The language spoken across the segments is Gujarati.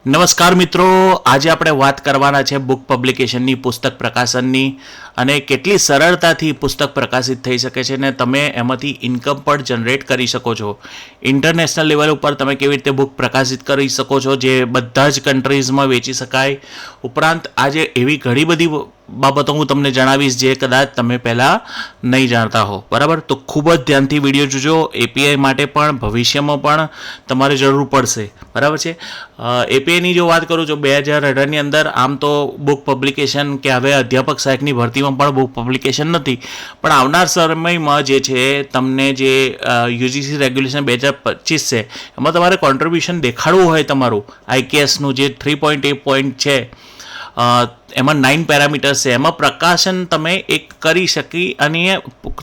નમસ્કાર મિત્રો આજે આપણે વાત કરવાના છે બુક પબ્લિકેશનની પુસ્તક પ્રકાશનની. અને કેટલી સરળતાથી પુસ્તક પ્રકાશિત થઈ શકે છે ને તમે એમાંથી ઇન્કમ પણ જનરેટ કરી શકો છો. ઇન્ટરનેશનલ લેવલ ઉપર તમે કેવી રીતે બુક પ્રકાશિત કરી શકો છો, જે બધા જ કન્ટ્રીઝમાં વેચી શકાય. ઉપરાંત, આજે એવી ઘણી બધી બાબતો હું તમને જણાવીશ જે કદાચ તમે પહેલાં નહીં જાણતા હો. બરાબર? તો ખૂબ જ ધ્યાનથી વીડિયો જોજો. એપીઆઈ માટે પણ, ભવિષ્યમાં પણ તમારે જરૂર પડશે. બરાબર છે? એપીઆઈની જો વાત કરું, જો બે હજાર અઢારની અંદર આમ તો બુક પબ્લિકેશન કે હવે અધ્યાપક સાહેબની ભરતીમાં પણ બહુ પબ્લિકેશન નથી. પણ આવનાર સમયમાં જે છે, તમને જે યુજીસી રેગ્યુલેશન બે હજાર પચીસ છે, એમાં તમારે કોન્ટ્રીબ્યુશન દેખાડવું હોય તમારું. આઈકેએસનું જે થ્રી પોઈન્ટ એ પોઈન્ટ છે એમાં નાઇન પેરામીટર્સ છે. એમાં પ્રકાશન તમે એક કરી શકી અને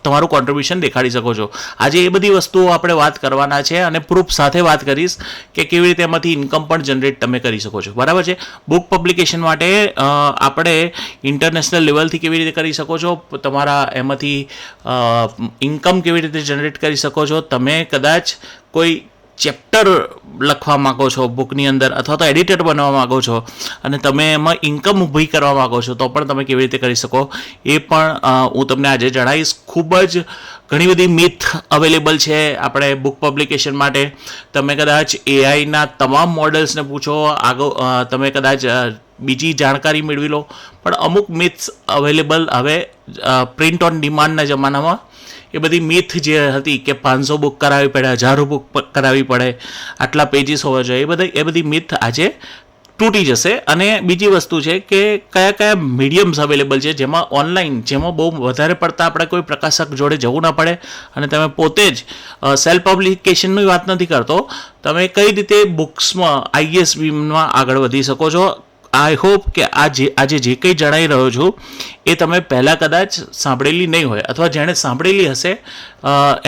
તમારું કોન્ટ્રીબ્યુશન દેખાડી શકો છો. આજે એ બધી વસ્તુઓ આપણે વાત કરવાના છે અને પ્રૂફ સાથે વાત કરીશ કે કેવી રીતે એમાંથી ઇન્કમ પણ જનરેટ તમે કરી શકો છો. બરાબર છે? બુક પબ્લિકેશન માટે આપણે ઇન્ટરનેશનલ લેવલથી કેવી રીતે કરી શકો છો? તમારા એમાંથી ઇન્કમ કેવી રીતે જનરેટ કરી શકો છો? તમે કદાચ કોઈ ચેપ્ટર લખવા માગો છો બુકની અંદર અથવા તો એડિટર બનવા માગો છો અને તમે એમાં ઇન્કમ ઊભી કરવા માગો છો, તો પણ તમે કેવી રીતે કરી શકો? એ પણ હું તમને આજે જણાવીશ. ખૂબ જ ઘણી બધી મિથ અવેલેબલ છે આપણે બુક પબ્લિકેશન માટે. તમે કદાચ એઆઈના તમામ મોડલ્સને પૂછો, આગો તમે કદાચ બીજી જાણકારી મેળવી લો. પણ અમુક મિથ્સ અવેલેબલ હવે પ્રિન્ટ ઓન ડિમાન્ડના જમાનામાં એ બધી મિથ જે હતી કે પાંચસો બુક કરાવવી પડે, હજારો બુક કરાવવી પડે, આટલા પેજીસ હોવા જોઈએ, એ બધી એ બધી મિથ આજે તૂટી જશે. અને બીજી વસ્તુ છે કે કયા કયા મીડિયમ્સ અવેલેબલ છે, જેમાં ઓનલાઈન જેમાં બહુ વધારે પડતા આપણે કોઈ પ્રકાશક જોડે જવું ના પડે, અને તમે પોતે જ સેલ્ફ પબ્લિકેશનની વાત નથી કરતો, તમે કઈ રીતે બુક્સમાં આઈએસબીમાં આગળ વધી શકો છો આઈ હોપ કે આ જે આજે જે કંઈ જણાવી રહ્યો છું, એ તમે પહેલાં કદાચ સાંભળેલી નહીં હોય, અથવા જેણે સાંભળેલી હશે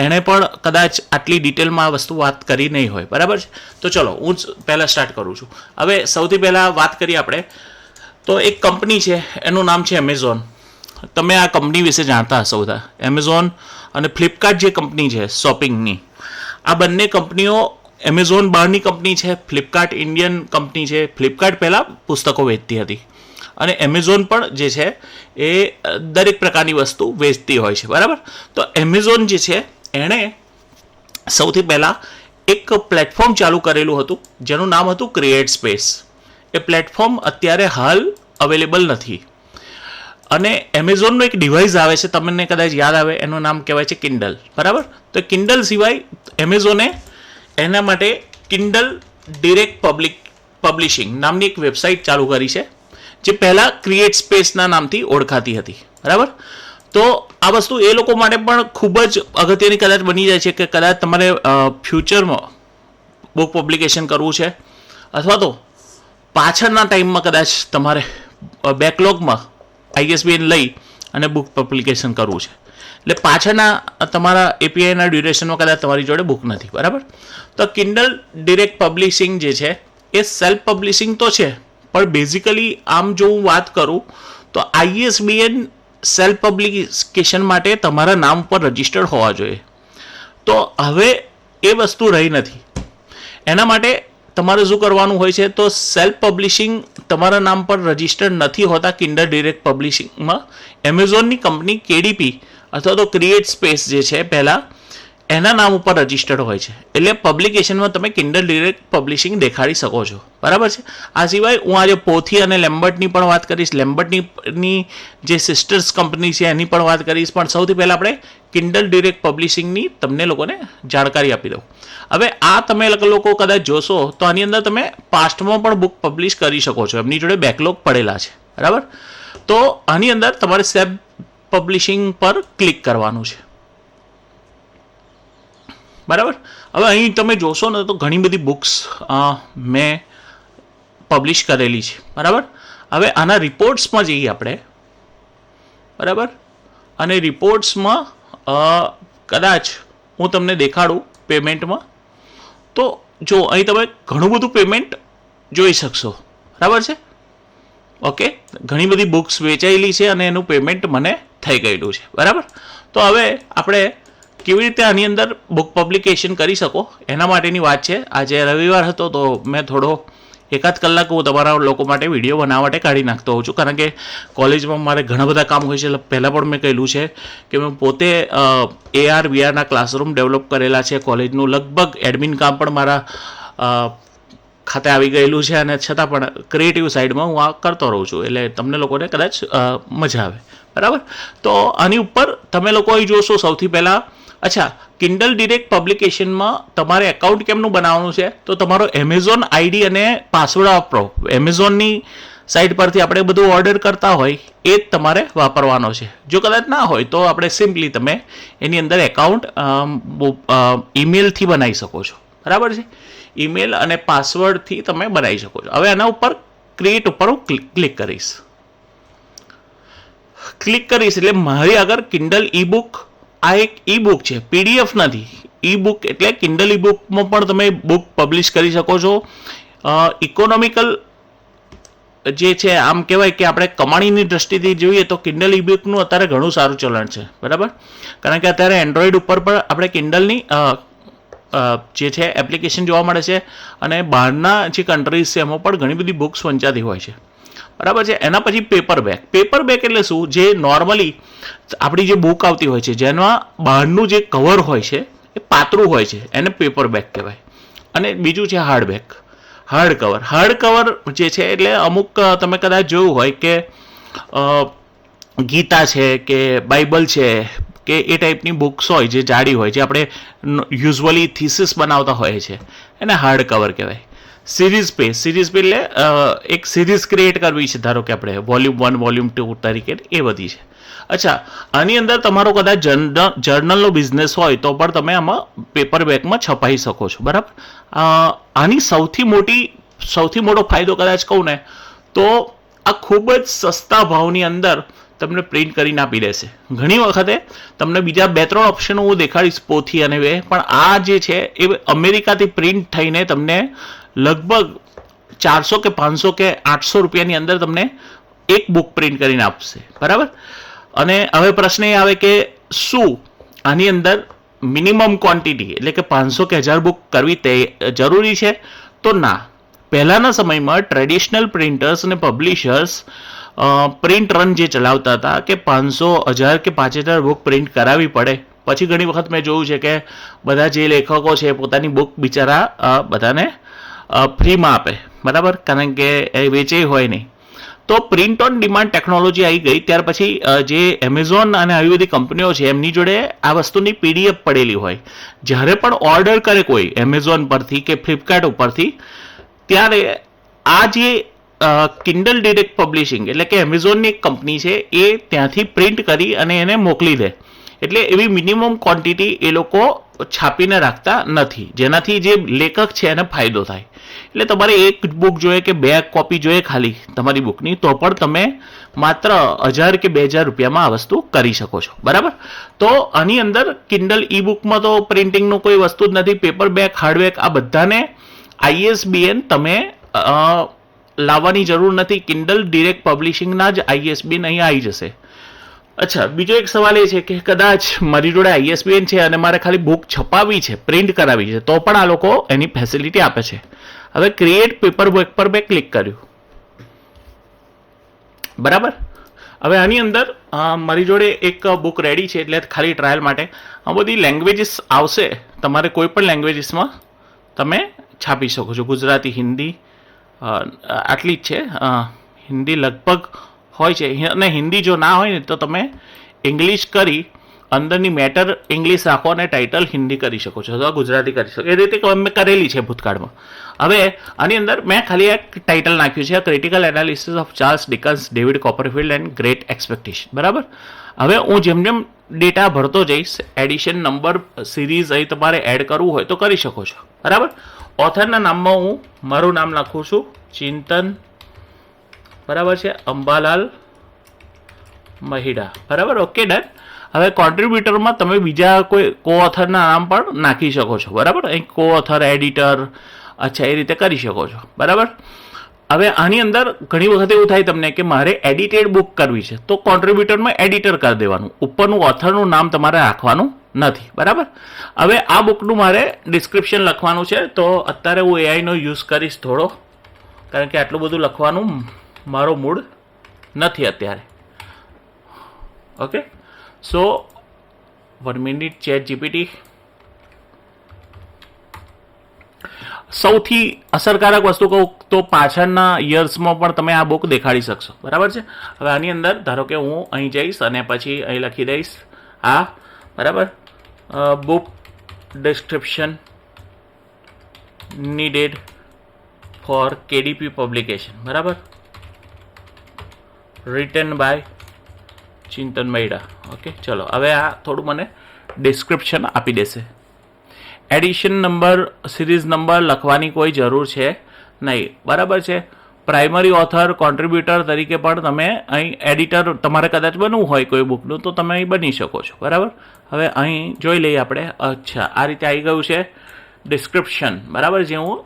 એણે પણ કદાચ આટલી ડિટેલમાં આ વસ્તુ વાત કરી નહીં હોય. બરાબર છે? તો ચલો, હું જ પહેલાં સ્ટાર્ટ કરું છું. હવે સૌથી પહેલાં વાત કરીએ આપણે. તો એક કંપની છે, એનું નામ છે એમેઝોન તમે આ કંપની વિશે જાણતા હશો બધા. એમેઝોન અને ફ્લિપકાર્ટ જે કંપની છે, શોપિંગની. આ બંને કંપનીઓ એમેઝોન બહારની કંપની છે ફ્લિપકાર્ટ ઇન્ડિયન કંપની છે. ફ્લિપકાર્ટ પહેલાં પુસ્તકો વેચતી હતી. અને એમેઝોન પણ જે છે, એ દરેક પ્રકારની વસ્તુ વેચતી હોય છે. બરાબર? તો એમેઝોન જે છે, એણે સૌથી પહેલાં એક પ્લેટફોર્મ ચાલુ કરેલું હતું, જેનું નામ હતું ક્રિએટ સ્પેસ એ પ્લેટફોર્મ અત્યારે હાલ અવેલેબલ નથી. અને એમેઝોનનો એક ડિવાઇસ આવે છે, તમને કદાચ યાદ આવે, એનું નામ કહેવાય છે કિન્ડલ બરાબર? તો કિન્ડલ સિવાય એમેઝોને એના માટે કિન્ડલ ડિરેક્ટ પબ્લિક પબ્લિશિંગ નામની એક વેબસાઇટ ચાલુ કરી છે, જે પહેલાં ક્રિએટ સ્પેસના નામથી ઓળખાતી હતી. બરાબર? તો આ વસ્તુ એ લોકો માટે પણ ખૂબ જ અગત્યની કદાચ બની જાય છે કે કદાચ તમારે ફ્યુચરમાં બુક પબ્લિકેશન કરવું છે, અથવા તો પાછળના ટાઈમમાં કદાચ તમારે બેકલોગમાં આઈએસબીએન લઈ અને બુક પબ્લિકેશન કરવું છે. એટલે પાછળના તમારા એપીઆઈના ડ્યુરેશનમાં કદાચ તમારી જોડે બુક નથી, બરાબર? તો કિન્ડલ ડિરેક્ટ પબ્લિશિંગ જે છે, એ સેલ્ફ પબ્લિશિંગ તો છે, પણ બેઝિકલી આમ જો હું વાત કરું, તો આઈએસબીએન સેલ્ફ પબ્લિકેશન માટે તમારા નામ પર રજિસ્ટર્ડ હોવા જોઈએ. તો હવે એ વસ્તુ રહી નથી. એના માટે તમારે શું કરવાનું હોય છે, તો સેલ્ફ પબ્લિશિંગ તમારા નામ પર રજિસ્ટર્ડ નથી હોતા કિન્ડર ડિરેક્ટ પબ્લિશિંગમાં એમેઝોનની કંપની કેડીપી અથવા તો ક્રિએટ સ્પેસ જે છે પહેલાં, એના નામ ઉપર રજિસ્ટર્ડ હોય છે. એટલે પબ્લિકેશનમાં તમે કિન્ડર ડિરેક્ટ પબ્લિશિંગ દેખાડી શકો છો. બરાબર છે? આ સિવાય હું આજે પોથી અને લેમ્બર્ટની પણ વાત કરીશ. લેમ્બર્ટની જે સિસ્ટર્સ કંપની છે, એની પણ વાત કરીશ. પણ સૌથી પહેલાં આપણે કિન્ડલ ડિરેક્ટ પબ્લિશિંગની તમને લોકોને જાણકારી આપી દઉં. હવે આ તમે લોકો કદાચ જોશો, તો આની અંદર તમે પાસ્ટમાં પણ બુક પબ્લિશ કરી શકો છો. એમની જોડે બેકલોગ પડેલા છે. બરાબર? તો આની અંદર તમારે સેલ્ફ પબ્લિશિંગ પર ક્લિક કરવાનું છે. બરાબર? હવે અહીં તમે જોશો ને તો ઘણી બધી બુક્સ મેં પબ્લિશ કરેલી છે. બરાબર? હવે આના રિપોર્ટ્સમાં જઈએ આપણે. બરાબર? અને રિપોર્ટ્સમાં કદાચ હું તમને દેખાડું પેમેન્ટમાં તો જો અહીં તમે ઘણું બધું પેમેન્ટ જોઈ શકશો. બરાબર છે? ઓકે? ઘણી બધી બુક્સ વેચાયેલી છે અને એનું પેમેન્ટ મને થઈ ગયેલું છે. બરાબર? તો હવે આપણે કેવી રીતે આની અંદર બુક પબ્લિકેશન કરી શકો? એના માટેની વાત છે. આજે રવિવાર હતો તો મેં થોડો એકાદ કલાક હું તમારા લોકો માટે વીડિયો બનાવવા માટે કાઢી નાખતો હોઉં છું. કારણ કે કોલેજમાં મારે ઘણા બધા કામ હોય છે. પહેલાં પણ મેં કહેલું છે કે મેં પોતે એઆર વીઆરના ક્લાસરૂમ ડેવલપ કરેલા છે. કોલેજનું લગભગ એડમિન કામ પણ મારા ખાતે આવી ગયેલું છે અને છતાં પણ ક્રિએટિવ સાઈડમાં હું આ કરતો રહું છું. એટલે તમને લોકોને કદાચ મજા આવે. બરાબર? તો આની ઉપર તમે લોકો અહીં જોશો સૌથી પહેલાં, અચ્છા કિન્ડલ ડિરેક્ટ પબ્લિકેશનમાં તમારે એકાઉન્ટ કેમનું બનાવવાનું છે? તો તમારો એમેઝોન આઈડી અને પાસવર્ડ વાપરો. એમેઝોનની સાઇટ પરથી આપણે બધું ઓર્ડર કરતા હોય, એ જ તમારે વાપરવાનો છે. જો કદાચ ના હોય, તો આપણે સિમ્પલી તમે એની અંદર એકાઉન્ટ ઈમેલથી બનાવી શકો છો. બરાબર છે? ઈમેલ અને પાસવર્ડથી તમે બનાવી શકો છો. હવે આના ઉપર ક્રિએટ ઉપર હું ક્લિક કરીશ. ક્લિક કરીશ એટલે મારી આગળ કિન્ડલ ઈ બુક આ એક ઈ બુક છે પીડીએફ નથી. ઈ બુક એટલે કિન્ડલ ઈ બુકમાં પણ તમે બુક પબ્લિશ કરી શકો છો. ઇકોનોમિકલ જે છે, આમ કહેવાય કે આપણે કમાણીની દ્રષ્ટિથી જોઈએ તો કિન્ડલ ઈ બુકનું અત્યારે ઘણું સારું ચલણ છે. બરાબર? કારણ કે અત્યારે એન્ડ્રોઈડ ઉપર પણ આપણે કિન્ડલની જે છે એપ્લિકેશન જોવા મળે છે અને બહારના જે કન્ટ્રીઝ છે, એમાં પણ ઘણી બધી બુક્સ વંચાતી હોય છે. બરાબર છે? એના પછી પેપર બેક પેપર બેક એટલે શું? જે નોર્મલી આપણી જે બુક આવતી હોય છે, જેમાં બહારનું જે કવર હોય છે, એ પાતળું હોય છે, એને પેપર બેક કહેવાય. અને બીજું છે hardback hard cover hard cover જે છે, એટલે અમુક તમે કદાચ જોયું હોય કે ગીતા છે કે બાઇબલ છે કે એ ટાઈપની બુક્સ હોય જે જાડી હોય, જે આપણે યુઝવલી થીસીસ બનાવતા હોઈએ છે એને હાર્ડ કવર કહેવાય. સિરીઝ પે સિરીઝ પે એટલે એક સિરીઝ ક્રિએટ કરવી છે, ધારો કે આપણે વોલ્યુમ વન વોલ્યુમ ટુ તરીકે, એ બધી છે. અચ્છા, આની અંદર તમારો કદાચ જર્નલ જર્નલનો બિઝનેસ હોય, તો પણ તમે આમાં પેપર બેગમાં છપાઈ શકો છો, બરાબર? આની સૌથી મોટી, સૌથી મોટો ફાયદો કદાચ કહું ને, તો આ ખૂબ જ સસ્તા ભાવની અંદર તમને પ્રિન્ટ કરીને આપી દેશે. ઘણી વખતે તમને બીજા બે ત્રણ ઓપ્શનો હું દેખાડીશ પોથી અને વે પણ આ જે છે એ અમેરિકાથી પ્રિન્ટ થઈને તમને લગભગ ચારસો કે પાંચસો કે આઠસો રૂપિયાની અંદર તમને એક બુક પ્રિન્ટ કરીને આપશે. બરાબર? અને હવે પ્રશ્ન એ આવે કે શું આની અંદર મિનિમમ ક્વોન્ટિટી એટલે કે પાંચસો કે હજાર બુક કરવી તે જરૂરી છે? તો ના. પહેલાંના સમયમાં ટ્રેડિશનલ પ્રિન્ટર્સ અને પબ્લિશર્સ પ્રિન્ટ રન જે ચલાવતા હતા કે પાંચસો હજાર કે પાંચ હજાર બુક પ્રિન્ટ કરાવવી પડે. પછી ઘણી વખત મેં જોયું છે કે બધા જે લેખકો છે પોતાની બુક બિચારા બધાને ફ્રીમાં આપે. બરાબર? કારણ કે એ વેચે હોય નહીં. તો પ્રિન્ટ ઓન ડિમાન્ડ ટેકનોલોજી આવી ગઈ. ત્યાર પછી જે એમેઝોન અને આવી બધી કંપનીઓ છે, એમની જોડે આ વસ્તુની પીડીએફ પડેલી હોય. જ્યારે પણ ઓર્ડર કરે કોઈ એમેઝોન પરથી કે ફ્લિપકાર્ટ ઉપરથી, ત્યારે આ જે કિન્ડલ ડિરેક્ટ પબ્લિશિંગ એટલે કે એમેઝોનની એક કંપની છે, એ ત્યાંથી પ્રિન્ટ કરી અને એને મોકલી દે. એટલે એવી મિનિમમ ક્વોન્ટિટી એ લોકો છાપીને રાખતા નથી. જેનાથી જે લેખક છે, એને ફાયદો થાય. એટલે તમારે એક બુક જોઈએ કે બે કોપી જોઈએ ખાલી તમારી બુકની તો પણ તમે માત્ર હજાર કે બે હજાર રૂપિયામાં આ વસ્તુ કરી શકો છો. બરાબર? તો આની અંદર કિન્ડલ ઈ બુકમાં તો પ્રિન્ટિંગનું કોઈ વસ્તુ જ નથી. પેપર બેક હાર્ડવેક આ બધાને આઈએસબીએન તમે લાવવાની જરૂર નથી. કિન્ડલ ડિરેક્ટ પબ્લિશિંગના જ આઈએસબીએન અહીં આવી જશે. અચ્છા, બીજો એક સવાલ એ છે કે કદાચ મારી જોડે આઈએસબીએન છે અને મારે ખાલી બુક છપાવી છે પ્રિન્ટ કરાવી છે, તો પણ આ લોકો એની ફેસિલિટી આપે છે. હવે ક્રિએટ પેપર બેક પર મેં ક્લિક કર્યું. બરાબર? હવે આની અંદર મારી જોડે એક બુક રેડી છે એટલે ખાલી ટ્રાયલ માટે. આ બધી લેંગ્વેજીસ આવશે, તમારે કોઈ પણ લેંગ્વેજીસમાં તમે છાપી શકો છો. ગુજરાતી, હિન્દી આટલી જ છે. હિન્દી લગભગ હોય છે. અને હિન્દી જો ના હોય ને, તો તમે ઇંગ્લિશ કરી અંદરની મેટર ઇંગ્લિશ રાખો અને ટાઇટલ હિન્દી કરી શકો છો અથવા ગુજરાતી કરી શકો એ રીતે મેં કરેલી છે ભૂતકાળમાં. હવે આની અંદર મેં ખાલી એક ટાઇટલ નાખ્યું છે critical analysis of Charles Dickens David Copperfield and Great Expectation બરાબર? હવે હું જેમ જેમ ડેટા ભરતો જઈશ, એડિશન નંબર સિરીઝ અહીં તમારે એડ કરવું હોય તો કરી શકો છો. બરાબર? ઓથરના નામમાં હું મારું નામ લખું છું. ચિંતન. બરાબર છે? અંબાલાલ મહિડા. બરાબર? ઓકે ડન હવે કોન્ટ્રીબ્યુટરમાં તમે બીજા કોઈ કો ઓથરના નામ પણ નાખી શકો છો. બરાબર? અહીં કો ઓથર એડિટર અચ્છા, એ રીતે કરી શકો છો. બરાબર? હવે આની અંદર ઘણી વખત એવું થાય તમને કે મારે એડિટેડ બુક કરવી છે. તો કોન્ટ્રીબ્યુટરમાં એડિટર કરી દેવાનું. ઉપરનું ઓથરનું નામ તમારે રાખવાનું. નથી. બરાબર? હવે આ બુકનું મારે ડિસ્ક્રિપ્શન લખવાનું છે, તો અત્યારે હું એઆઈનો યુઝ કરીશ થોડો, કારણ કે આટલું બધું લખવાનું મારો મૂડ નથી અત્યારે. Okay so one minute Chat GPT સૌથી અસરકારક વસ્તુ કહું તો પાછળના યર્સમાં પણ તમે આ બુક દેખાડી શકશો. બરાબર છે? હવે આની અંદર ધારો કે હું અહીં જઈશ અને પછી અહીં લખી દઈશ આ બરાબર? Book description needed for KDP publication બરાબર? Written by Chintan Maida. Okay ચલો. હવે આ થોડું મને ડિસ્ક્રિપ્શન આપી દેશે. એડિશન નંબર સિરીઝ નંબર લખવાની કોઈ જરૂર છે નહીં. બરાબર છે? પ્રાઇમરી ઓથર, કોન્ટ્રીબ્યુટર તરીકે પણ તમે અહીં એડિટર તમારે કદાચ બનવું હોય કોઈ બુકનું તો તમે અહીં બની શકો છો, બરાબર? હવે અહીં જોઈ લઈએ આપણે. અચ્છા, આ રીતે આવી ગયું છે ડિસ્ક્રિપ્શન બરાબર? જે હું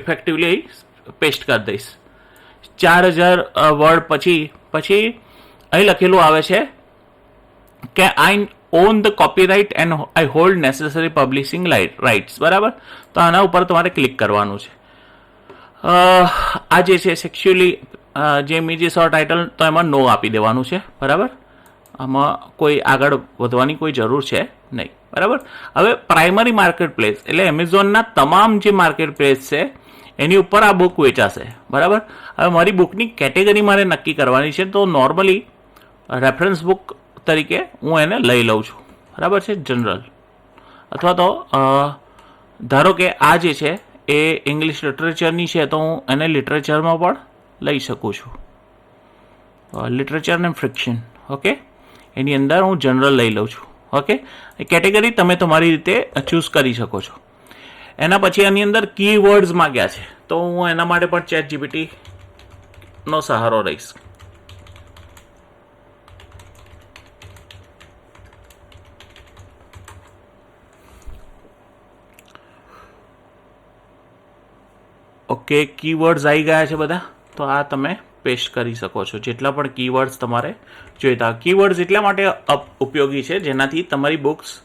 ઇફેક્ટિવલી પેસ્ટ કરી દઈશ. ચાર હજાર વર્ડ પછી પછી અહીં લખેલું આવે છે કે I own the copyright and I hold necessary publishing rights બરાબર? તો આના ઉપર તમારે ક્લિક કરવાનું છે. આ જે છે સેક્સ્યુઅલી જે ઇમેજીસ ઓર ટાઇટલ તો એમાં નો આપી દેવાનું છે, બરાબર? આમાં કોઈ આગળ વધવાની કોઈ જરૂર છે નહીં, બરાબર? હવે પ્રાઇમરી માર્કેટ પ્લેસ એટલે એમેઝોનના તમામ જે માર્કેટ પ્લેસ છે, એની ઉપર આ બુક વેચાશે, બરાબર? હવે મારી બુકની કેટેગરી મારે નક્કી કરવાની છે, તો નોર્મલી રેફરન્સ બુક તરીકે હું એને લઈ લઉં છું, બરાબર છે? જનરલ અથવા તો ધારો કે આ જે છે એ ઇંગ્લિશ લિટરેચરની છે તો હું એને લિટરેચરમાં પણ લઈ શકું છું. લિટરેચર ને ફ્રિક્શન ઓકે એની અંદર હું જનરલ લઈ લઉં છું ઓકે કેટેગરી તમે તમારી રીતે ચૂઝ કરી શકો છો. એના પછી એની અંદર કી વર્ડ્સ માગ્યા છે. તો હું એના માટે પણ ચેટ જીપીટી નો સહારો રહીશ ઓકે કીવર્ડ્સ આવી ગયા છે બધા, તો આ તમે પેસ્ટ કરી શકો છો. જેટલા પણ કીવર્ડ્સ તમારે જોઈતા. કીવર્ડ્સ એટલા માટે ઉપયોગી છે જેનાથી તમારી બુક્સ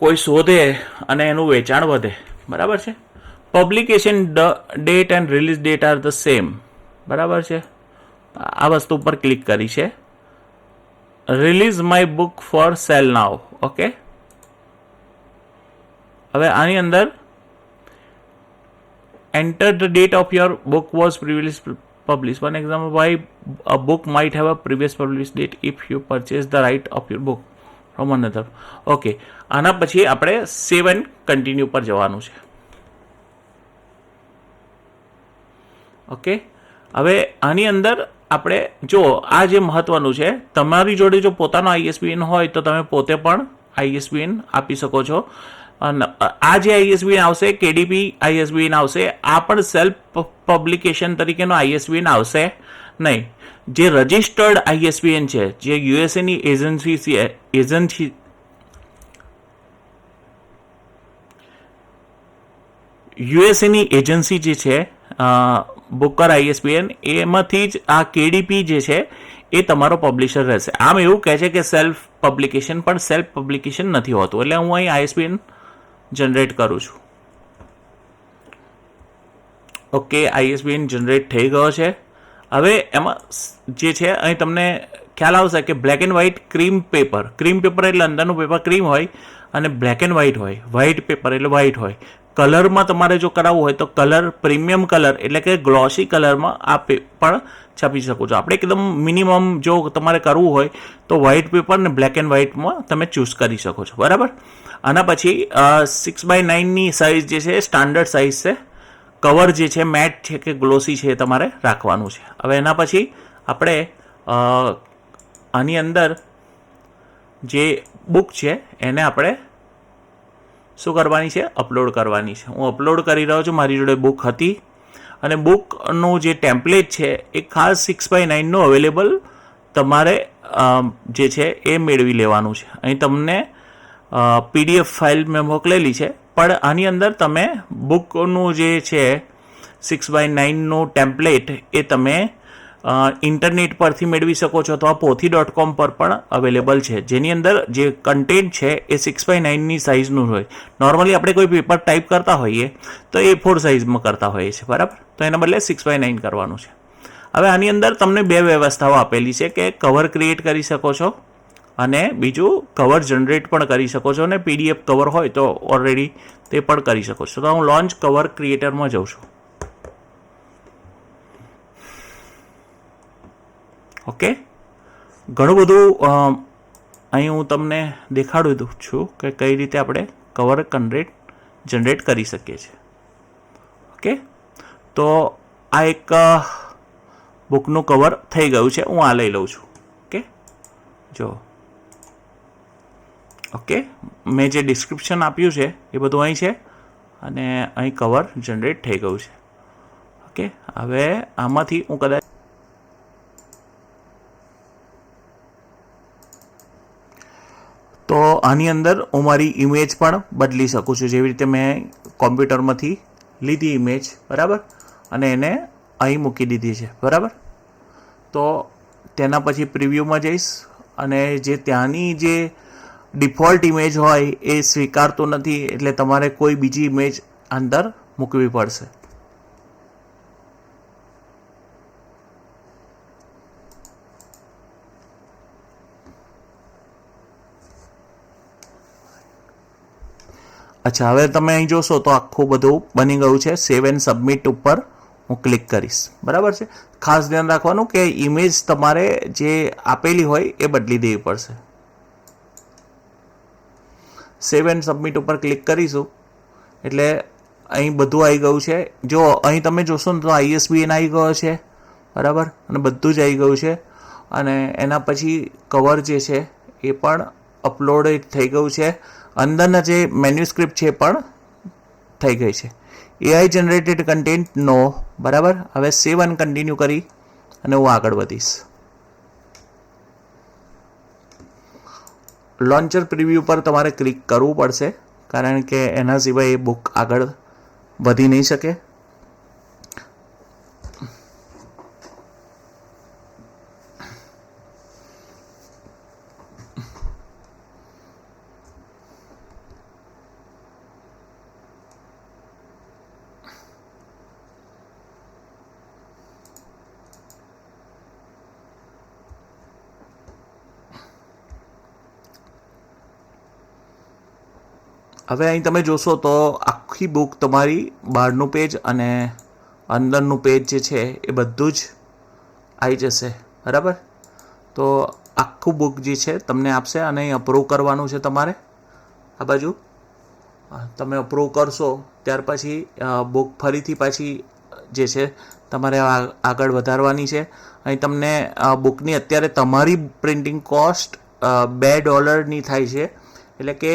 કોઈ શોધે અને એનું વેચાણ વધે. બરાબર છે? Publication date and release date are the same બરાબર છે? આ વસ્તુ ઉપર ક્લિક કરી છે. Release my book for sale now okay હવે આની અંદર enter the date of your book was previously published. One example why a book might have a previous published date if you purchase the right of your book from another. Okay, આના પછી આપણે સેવ એન્ડ કન્ટિન્યુ પર જવાનું છે ઓકે હવે આની અંદર આપણે જો આ જે મહત્વનું છે તમારી જોડે જો પોતાનો આઈએસબીએન હોય તો તમે પોતે પણ આઈએસબીએન આપી શકો છો આ જે આઈએસબીએન આવશે કેડીપી આઈએસબીએન આવશે, આ પણ સેલ્ફ પબ્લિકેશન તરીકેનો આઈએસબીએન આવશે નહીં. જે રજિસ્ટર્ડ આઈએસબીએન છે, જે યુએસએની એજન્સી છે એજન્સી યુએસએની એજન્સી જે છે બુકર આઈએસબીએન એમાંથી જ આ કેડીપી જે છે, એ તમારો પબ્લિશર રહેશે. આમ એવું કહે છે કે સેલ્ફ પબ્લિકેશન પણ સેલ્ફ પબ્લિકેશન નથી હોતું. એટલે હું અહીં આઈએસબીએન જનરેટ કરું છું. ઓકે આઈએસબીએન જનરેટ થઈ ગયો છે. હવે એમાં જે છે, અહીં તમને ખ્યાલ આવશે કે black and white cream paper cream paper એટલે અંદરનું પેપર ક્રીમ હોય અને બ્લેક એન્ડ વ્હાઇટ હોય. વ્હાઇટ પેપર એટલે વ્હાઇટ હોય. કલરમાં તમારે જો કરાવવું હોય તો કલર પ્રીમિયમ કલર એટલે કે ગ્લોસી કલરમાં આ પણ છાપી શકો છો. આપણે એકદમ મિનિમમ જો તમારે કરવું હોય તો વ્હાઇટ પેપર ને બ્લેક એન્ડ વ્હાઇટમાં તમે ચૂઝ કરી શકો છો. બરાબર? આના પછી સિક્સ બાય નાઇનની સાઇઝ જે છે સ્ટાન્ડર્ડ સાઇઝ છે કવર જે છે મેટ છે કે ગ્લોસી છે એ તમારે રાખવાનું છે. હવે એના પછી આપણે આની અંદર જે બુક છે, એને આપણે શું કરવાની છે? અપલોડ કરવાની છે. હું અપલોડ કરી રહ્યો છું, મારી જોડે બુક હતી. અને બુકનું જે ટેમ્પલેટ છે, એ ખાસ સિક્સ બાય નાઇનનું અવેલેબલ તમારે જે છે, એ મેળવી લેવાનું છે. અહીં તમને પીડીએફ ફાઇલ મેં મોકલેલી છે. પણ આની અંદર તમે બુકનું જે છે સિક્સ બાય નાઇનનું ટેમ્પલેટ એ તમે ઇન્ટરનેટ પરથી મેળવી શકો છો અથવા પોથી ડોટ કોમ પર પણ અવેલેબલ છે. જેની અંદર જે કન્ટેન્ટ છે એ સિક્સ બાય નાઇનની સાઇઝનું હોય. નોર્મલી આપણે કોઈ પેપર ટાઈપ કરતા હોઈએ તો એ ફોર સાઇઝમાં કરતા હોઈએ છીએ, બરાબર? તો એના બદલે સિક્સ બાય નાઇન કરવાનું છે. હવે આની અંદર તમને બે વ્યવસ્થાઓ આપેલી છે કે કવર ક્રિએટ કરી શકો છો. અને બીજું કવર જનરેટ પણ કરી શકો છો અને પીડીએફ કવર હોય તો ઓલરેડી તે પણ કરી શકો છો. તો હું લોન્ચ કવર ક્રિએટરમાં જઉં છું. ઓકે ઘણું બધું અહીં હું તમને દેખાડી છું કે કઈ રીતે આપણે કવર કનરેટ જનરેટ કરી શકીએ છીએ. ઓકે તો આ એક બુકનું કવર થઈ ગયું છે. હું આ લઈ લઉં છું. ઓકે જો. ઓકે મેં જે ડિસ્ક્રિપ્શન આપ્યું છે, એ બધું અહીં છે અને અહીં કવર જનરેટ થઈ ગયું છે. ઓકે હવે આમાંથી હું કદાચ તો આની અંદર હું મારી ઇમેજ પણ બદલી શકું છું. જેવી રીતે મેં કોમ્પ્યુટરમાંથી લીધી ઇમેજ બરાબર? અને એને અહીં મૂકી દીધી છે, બરાબર? તો તેના પછી પ્રિવ્યૂમાં જઈશ અને જે ત્યાંની જે ડિફોલ્ટ ઇમેજ હોય એ સ્વીકારતું નથી, એટલે તમારે કોઈ બીજી ઇમેજ અંદર મૂકવી પડશે. અચ્છા, હવે તમે અહીં જોશો તો આખું બધું બની ગયું છે સેવ એન્ડ સબમિટ ઉપર હું ક્લિક કરીશ. બરાબર છે? ખાસ ધ્યાન રાખવાનું કે ઇમેજ તમારે જે આપેલી હોય એ બદલી દેવી પડશે. સેવ એન્ડ સબમિટ ઉપર ક્લિક કરીશું. એટલે અહીં બધું આવી ગયું છે. જો અહીં તમે જોશો ને તો આઈએસબીએન આવી ગયો છે. બરાબર? અને બધું જ આવી ગયું છે. અને એના પછી કવર જે છે એ પણ અપલોડ થઈ ગયું છે. અંદરના જે મેન્યુસ્ક્રિપ્ટ છે પણ થઈ ગઈ છે. એઆઈ જનરેટેડ કન્ટેન્ટ નો બરાબર? હવે સેવ અને કન્ટિન્યુ કરી અને હું આગળ વધીશ. લોન્ચર પ્રિવ્યૂ પર તમારે ક્લિક કરવું પડશે, કારણ કે એના સિવાય એ બુક આગળ વધી નહીં શકે. હવે અહીં તમે જોશો તો આખી બુક તમારી બહારનું પેજ અને અંદરનું પેજ જે છે એ બધું જ આવી જશે. બરાબર? તો આખું બુક જે છે તમને આપશે અને અહીં અપ્રૂવ કરવાનું છે તમારે. આ બાજુ. તમે અપ્રૂવ કરશો, ત્યાર પછી બુક ફરીથી પાછી જે છે તમારે આગળ વધારવાની છે. અહીં તમને બુકની અત્યારે તમારી પ્રિન્ટિંગ કોસ્ટ બે ડોલરની થાય છે. એટલે કે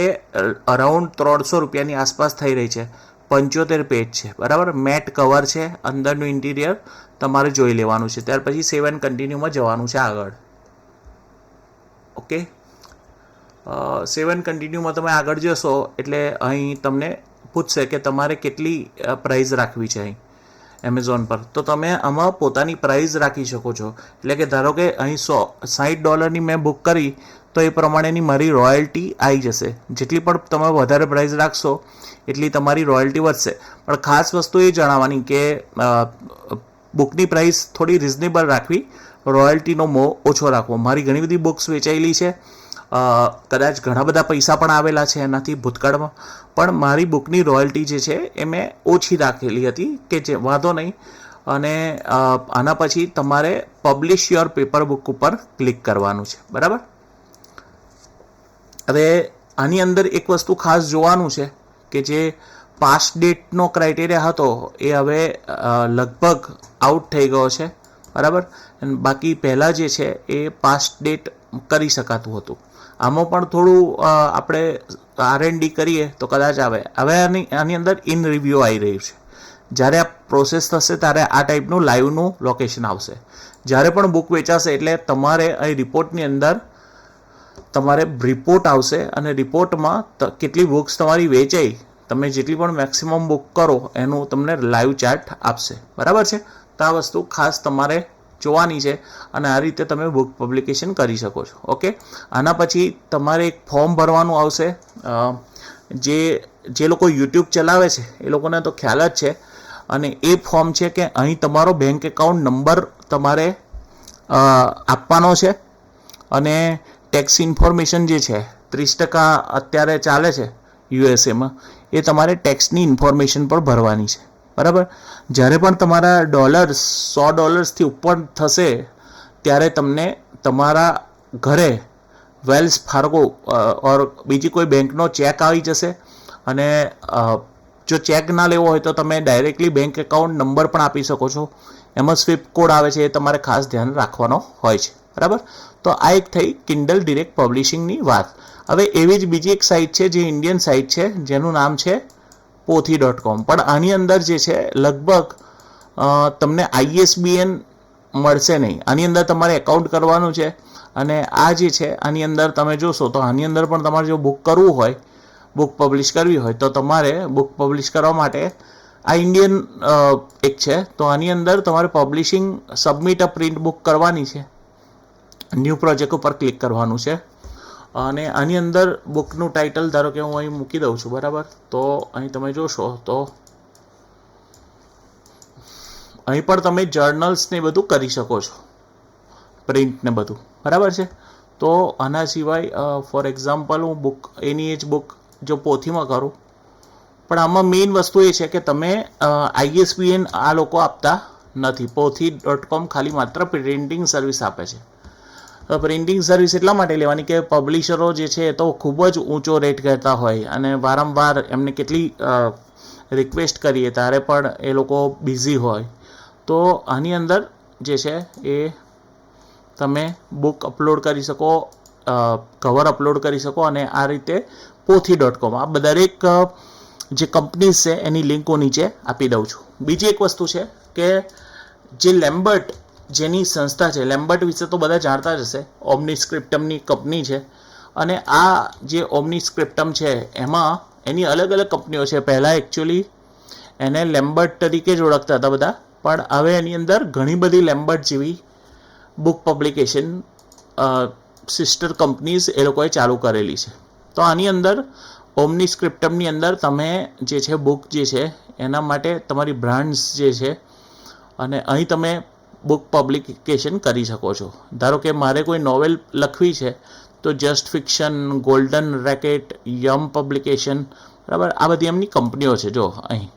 અરાઉન્ડ ત્રણસો રૂપિયાની આસપાસ થઈ રહી છે. પંચોતેર પેજ છે. બરાબર? મેટ કવર છે. અંદરનું ઇન્ટિરિયર તમારે જોઈ લેવાનું છે. ત્યાર પછી સેવન કન્ટિન્યુમાં જવાનું છે આગળ. ઓકે સેવન કન્ટિન્યુમાં તમે આગળ જશો, એટલે અહીં તમને પૂછશે કે તમારે કેટલી પ્રાઇઝ રાખવી છે અહીં એમેઝોન પર. તો તમે આમાં પોતાની પ્રાઇઝ રાખી શકો છો. એટલે કે ધારો કે અહીં સો સાઠ ડોલરની મેં બુક કરી તો એ પ્રમાણેની મારી રોયલ્ટી આવી જશે. જેટલી પણ તમે વધારે પ્રાઇઝ રાખશો, એટલી તમારી રોયલ્ટી વધશે. પણ ખાસ વસ્તુ એ જણાવવાની કે બુકની પ્રાઇસ થોડી રિઝનેબલ રાખવી રોયલ્ટીનો મો ઓછો રાખવો. મારી ઘણી બધી બુક્સ વેચાયેલી છે. કદાચ ઘણા બધા પૈસા પણ આવેલા છે એનાથી ભૂતકાળમાં. પણ મારી બુકની રોયલ્ટી જે છે, એ મેં ઓછી રાખેલી હતી કે જે, વાંધો નહીં. અને આના પછી તમારે પબ્લિશ યોર પેપર બુક ઉપર ક્લિક કરવાનું છે. બરાબર? હવે આની અંદર એક વસ્તુ ખાસ જોવાનું છે કે જે પાસ્ટ ડેટનો ક્રાઇટેરિયા હતો એ હવે લગભગ આઉટ થઈ ગયો છે, બરાબર? બાકી પહેલાં જે છે એ પાસ્ટ ડેટ કરી શકાતું હતું. આમાં પણ થોડું આપણે આર એન ડી કરીએ તો કદાચ આવે. હવે આની આની અંદર ઇન રિવ્યૂ આવી રહ્યું છે. જ્યારે આ પ્રોસેસ થશે ત્યારે આ ટાઈપનું લાઈવનું લોકેશન આવશે. જ્યારે પણ બુક વેચાશે એટલે તમારે અહીં રિપોર્ટની અંદર તમારે રિપોર્ટ આવશે અને રિપોર્ટમાં કેટલી બુક્સ તમારી વેચાઈ, તમે જેટલી પણ મેક્સિમમ બુક કરો, એનું તમને લાઈવ ચાર્ટ આપશે. બરાબર છે? તો આ વસ્તુ ખાસ તમારે જોવાની છે અને આ રીતે તમે બુક પબ્લિકેશન કરી શકો છો. ઓકે આના પછી તમારે એક ફોર્મ ભરવાનું આવશે. જે જે લોકો યુટ્યુબ ચલાવે છે, એ લોકોને તો ખ્યાલ જ છે. અને એ ફોર્મ છે કે અહીં તમારો બેંક એકાઉન્ટ નંબર તમારે આપવાનો છે. અને ટેક્સ ઇન્ફોર્મેશન જે છે, ત્રીસ ટકા અત્યારે ચાલે છે યુએસએમાં એ તમારે ટેક્સની ઇન્ફોર્મેશન પણ ભરવાની છે. બરાબર? જ્યારે પણ તમારા ડોલર્સ સો ડોલર્સથી ઉપર થશે, ત્યારે તમને તમારા ઘરે વેલ્સ ફાર્ગો ઓર બીજી કોઈ બેંકનો ચેક આવી જશે અને જો ચેક ના લેવો હોય તો તમે ડાયરેક્ટલી બેંક એકાઉન્ટ નંબર પણ આપી શકો છો. એમાં સ્વીપ કોડ આવે છે, એ તમારે ખાસ ધ્યાન રાખવાનો હોય છે. બરાબર? તો આ એક થઈ કિન્ડલ ડિરેક્ટ પબ્લિશિંગની વાત. હવે એવી જ બીજી એક સાઇટ છે જે ઇન્ડિયન સાઇટ છે, જેનું નામ છે પોથી ડોટ કોમ પણ આની અંદર જે છે, લગભગ તમને આઈએસબીએન મળશે નહીં. આની અંદર તમારે એકાઉન્ટ કરવાનું છે અને આ જે છે, આની અંદર તમે જોશો તો આની અંદર પણ તમારે જો બુક કરવું હોય બુક પબ્લિશ કરવી હોય, તો તમારે બુક પબ્લિશ કરવા માટે આ ઇન્ડિયન એક છે. તો આની અંદર તમારે publishing submit a print book કરવાની છે. ન્યૂ પ્રોજેક્ટ ઉપર ક્લિક કરવાનું છે. અને આની અંદર બુકનું ટાઇટલ ધારો કે હું અહીં મૂકી દઉં છું, બરાબર? તો અહીં તમે જોશો, તો અહીં પણ તમે જર્નલ્સને બધું કરી શકો છો. પ્રિન્ટને બધું, બરાબર છે? તો આના સિવાય ફોર એક્ઝામ્પલ હું બુક એની જ બુક જો પોથીમાં કરું, પણ આમાં મેઇન વસ્તુ એ છે કે તમે આઈએસબીએન આ લોકો આપતા નથી. પોથી ડોટ કોમ ખાલી માત્ર પ્રિન્ટિંગ સર્વિસ આપે છે. પ્રિન્ટિંગ સર્વિસ એટલા માટે લેવાની કે પબ્લિશરો જે છે તો ખૂબ જ ઊંચો રેટ કહેતા હોય અને વારંવાર એમને કેટલી રિક્વેસ્ટ કરીએ ત્યારે પણ એ લોકો બિઝી હોય. તો આની અંદર જે છે એ તમે બુક અપલોડ કરી શકો કવર અપલોડ કરી શકો અને આ રીતે પોથી ડોટ કોમ આ દરેક જે કંપનીઝ છે એની લિંકો નીચે આપી દઉં છું. બીજી એક વસ્તુ છે કે જે લેમ્બર્ટ જેની સંસ્થા છે લેમ્બર્ટ વિશે તો બધા જાણતા જ હશે. ઓમનીસ્ક્રિપ્ટમની કંપની છે. અને આ જે ઓમની સ્ક્રિપ્ટમ છે, એમાં એની અલગ અલગ કંપનીઓ છે. પહેલાં એકચ્યુઅલી એને લેમ્બર્ટ તરીકે જ ઓળખતા હતા બધા. પણ હવે એની અંદર ઘણી બધી લેમ્બર્ટ જેવી બુક પબ્લિકેશન સિસ્ટર કંપનીઝ એ લોકોએ ચાલુ કરેલી છે. તો આની અંદર ઓમની સ્ક્રિપ્ટમની અંદર તમે જે છે બુક જે છે, એના માટે તમારી બ્રાન્ડ્સ જે છે, અને અહીં તમે બુક પબ્લિકેશન કરી શકો છો. ધારો કે મારે કોઈ નોવેલ લખવી છે, તો જસ્ટ ફિક્શન ગોલ્ડન રેકેટ યમ પબ્લિકેશન બરાબર? આ બધી એમની કંપનીઓ છે, જો અહીં.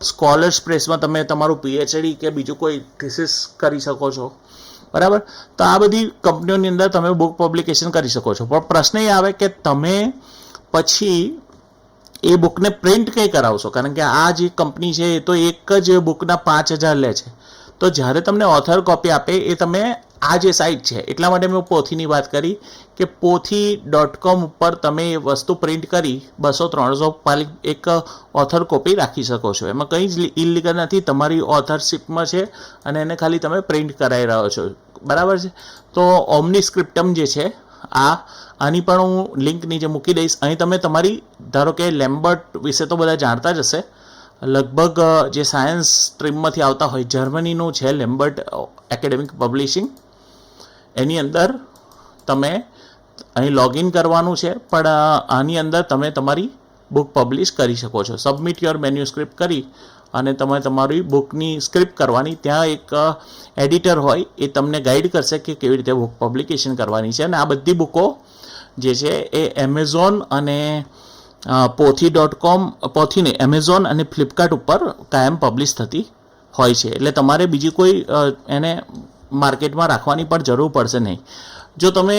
સ્કોલર્સ પ્રેસમાં તમે તમારું પીએચડી કે બીજું કોઈ થિસિસ કરી શકો છો, બરાબર? તો આ બધી કંપનીઓની અંદર તમે બુક પબ્લિકેશન કરી શકો છો. પણ પ્રશ્ન એ આવે કે તમે પછી એ બુકને પ્રિન્ટ કંઈ કરાવશો? કારણ કે આ જે કંપની છે, એ તો એક જ બુકના પાંચ હજાર લે છે. તો જ્યારે તમને ઓથર કોપી આપે, એ તમે આ જે સાઇટ છે, એટલા માટે મેં પોથીની વાત કરી કે પોથી ડોટ કોમ ઉપર તમે એ વસ્તુ પ્રિન્ટ કરી બસો ત્રણસો પાલી એક ઓથર કોપી રાખી શકો છો. એમાં કંઈ જ ઇલીગલ નથી, તમારી ઓથરશીપમાં છે અને એને ખાલી તમે પ્રિન્ટ કરાવી રહ્યો છો. બરાબર છે? તો ઓમની સ્ક્રિપ્ટમ જે છે, આ, આની પણ હું લિંક નીચે મૂકી દઈશ. અહીં તમે તમારી, ધારો કે લેમ્બર્ટ વિશે તો બધા જાણતા જ હશે લગભગ જે સાયન્સ સ્ટ્રીમમાંથી આવતા હોય જર્મનીનું છે લેમ્બર્ટ એકેડેમિક પબ્લિશિંગ એની અંદર તમે અહીં લોગિન કરવાનું છે, પણ આની અંદર તમે તમારી બુક પબ્લિશ કરી શકો છો. સબમિટ યોર મેન્યુસ્ક્રિપ્ટ કરી અને તમે તમારી બુકની સ્ક્રિપ્ટ કરવાની. ત્યાં એક એડિટર હોય, એ તમને ગાઈડ કરશે કે કેવી રીતે બુક પબ્લિકેશન કરવાની છે. અને આ બધી બુકો જે છે, એ એમેઝોન અને પોથી ડોટ કોમ પોથીને એમેઝોન અને ફ્લિપકાર્ટ ઉપર કાયમ પબ્લિશ થતી હોય છે. એટલે તમારે બીજી કોઈ એને માર્કેટમાં રાખવાની પણ જરૂર પડશે નહીં. જો તમે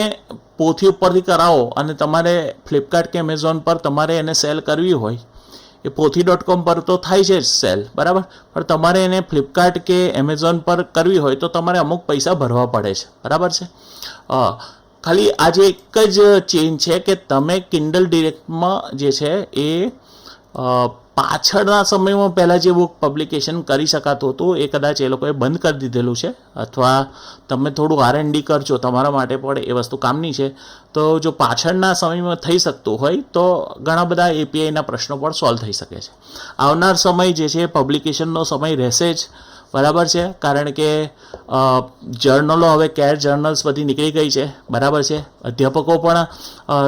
પોથી ઉપરથી કરાવો અને તમારે ફ્લિપકાર્ટ કે એમેઝોન પર તમારે એને સેલ કરવી હોય, એ પોથી ડોટ કોમ પર તો થાય છે સેલ બરાબર? પણ તમારે એને ફ્લિપકાર્ટ કે એમેઝોન પર કરવી હોય તો તમારે અમુક પૈસા ભરવા પડે છે. બરાબર છે? ખાલી આજે એક જ ચેન્જ છે કે તમે કિન્ડલ ડિરેક્ટમાં જે છે એ પાછળના સમયમાં પહેલાં જે બુક પબ્લિકેશન કરી શકાતું હતું, એ કદાચ એ લોકોએ બંધ કરી દીધેલું છે. અથવા તમે થોડું આર એન્ડ ડી કરજો તમારા માટે પણ એ વસ્તુ કામની છે. તો જો પાછળના સમયમાં થઈ શકતું હોય, તો ઘણા બધા એપીઆઈના પ્રશ્નો પણ સોલ્વ થઈ શકે છે. આવનાર સમય જે છે પબ્લિકેશનનો સમય રહેશે જ. બરાબર છે? કારણ કે જર્નલો હવે કેર જર્નલ્સ બધી નીકળી ગઈ છે. બરાબર છે? અધ્યાપકો પણ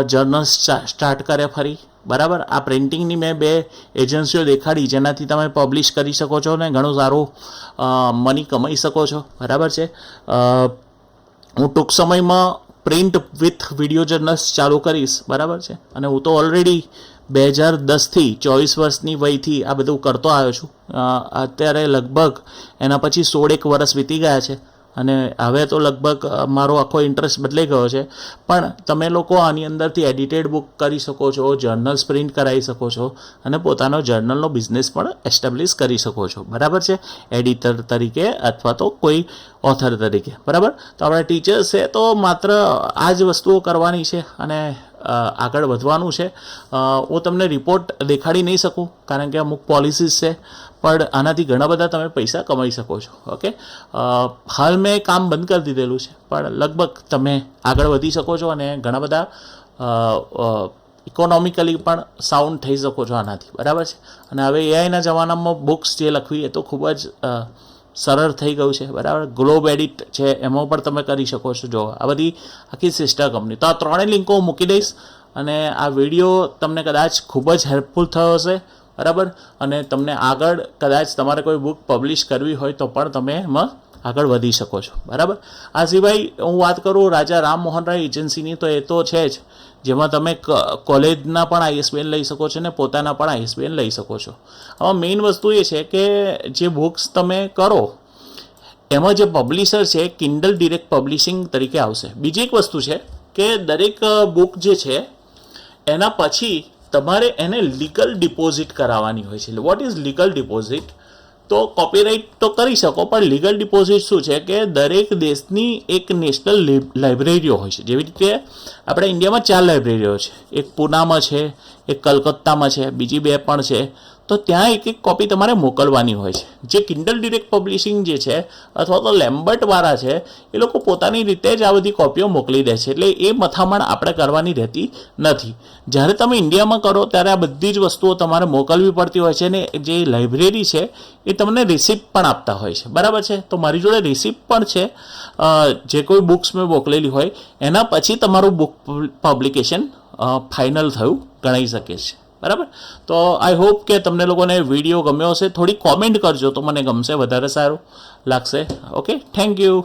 જર્નલ્સ સ્ટાર્ટ કરે ફરી. બરાબર? આ પ્રિન્ટિંગની મેં બે એજન્સીઓ દેખાડી, જેનાથી તમે પબ્લિશ કરી શકો છો ને ઘણું સારું મની કમાઈ શકો છો. બરાબર છે? હું ટૂંક સમયમાં પ્રિન્ટ વિથ વીડિયો જર્નલ્સ ચાલુ કરીશ. બરાબર છે? અને હું તો ઓલરેડી બે હજાર દસથી ચોવીસ વર્ષની વયથી આ બધું કરતો આવ્યો છું. અત્યારે લગભગ એના પછી સોળ એક વર્ષ વીતી ગયા છે અને હવે તો લગભગ મારો આખો ઇન્ટરેસ્ટ બદલાઈ ગયો છે. પણ તમે લોકો આની અંદરથી એડિટેડ બુક કરી શકો છો, જર્નલ્સ પ્રિન્ટ કરાવી શકો છો અને પોતાનો જર્નલનો બિઝનેસ પણ એસ્ટાબ્લિશ કરી શકો છો. બરાબર છે? એડિટર તરીકે અથવા તો કોઈ ઓથર તરીકે. બરાબર? તો આપણા ટીચર્સ છે તો માત્ર આ જ વસ્તુઓ કરવાની છે અને આગળ વધવાનું છે. હું તમને રિપોર્ટ દેખાડી નહીં શકું, કારણ કે અમુક પોલિસીસ છે, પણ આનાથી ઘણા બધા તમે પૈસા કમાઈ શકો છો ઓકે હાલ મેં કામ બંધ કરી દીધેલું છે, પણ લગભગ તમે આગળ વધી શકો છો અને ઘણા બધા ઇકોનોમિકલી પણ સાઉન્ડ થઈ શકો છો આનાથી, બરાબર છે? અને હવે એઆઈના જમાનામાં બુક્સ જે લખવી એ તો ખૂબ જ સરળ થઈ ગયું છે, બરાબર? ગ્લોબ એડિટ છે, એમાં પણ તમે કરી શકો છો. જો, આ બધી આખી સિસ્ટર કંપની તો આ ત્રણેય લિંકો હું મૂકી દઈશ અને આ વીડિયો તમને કદાચ ખૂબ જ હેલ્પફુલ થયો હશે, બરાબર? અને તમને આગળ કદાચ તમારે કોઈ બુક પબ્લિશ કરવી હોય તો પણ તમે એમાં આગળ વધી શકો છો, બરાબર? આ સિવાય હું વાત કરું રાજા રામ મોહન રાય એજન્સીની તો એ તો છે જ. જેમાં તમે કોલેજના પણ આઈએસબીએન લઈ શકો છો ને પોતાના પણ આઈએસબીએન લઈ શકો છો. આમાં મેઇન વસ્તુ એ છે કે જે બુક્સ તમે કરો, એમાં જે પબ્લિશર છે કિન્ડલ ડિરેક્ટ પબ્લિશિંગ તરીકે આવશે. બીજી એક વસ્તુ છે કે દરેક બુક જે છે, એના પછી તમારે એને લીગલ ડિપોઝિટ કરાવવાની હોય છે. વોટ ઇઝ લીગલ ડિપોઝિટ તો કોપીરાઇટ તો કરી શકો, પણ લીગલ ડિપોઝિટ શું છે કે દરેક દેશની એક નેશનલ લાઇબ્રેરીઓ હોય છે. જેવી રીતે આપણે ઇન્ડિયામાં ચાર લાઇબ્રેરીઓ છે. એક પૂનામાં છે, એક કલકત્તામાં છે, બીજી બે પણ છે. તો ત્યાં એક એક કોપી તમારે મોકલવાની હોય છે. જે કિન્ડલ ડિરેક્ટ પબ્લિશિંગ જે છે અથવા તો લેમ્બર્ટવાળા છે, એ લોકો પોતાની રીતે જ આ બધી કોપીઓ મોકલી દે છે. એટલે એ મથામણ આપણે કરવાની રહેતી નથી. જ્યારે તમે ઇન્ડિયામાં કરો ત્યારે આ બધી જ વસ્તુઓ તમારે મોકલવી પડતી હોય છે અને જે લાઇબ્રેરી છે એ તમને રિસિપ્ટ પણ આપતા હોય છે. બરાબર છે? તો મારી જોડે રિસિપ્ટ પણ છે. જે કોઈ બુક્સ મેં મોકલેલી હોય, એના પછી તમારું બુક પબ્લિકેશન ફાઇનલ થયું, ગણાઈ શકે છે. બરાબર? તો આઈ હોપ કે તમને લોકોને વીડિયો ગમ્યો હશે. થોડી કોમેન્ટ કરજો તો મને ગમશે, વધારે સારું લાગશે. Okay thank you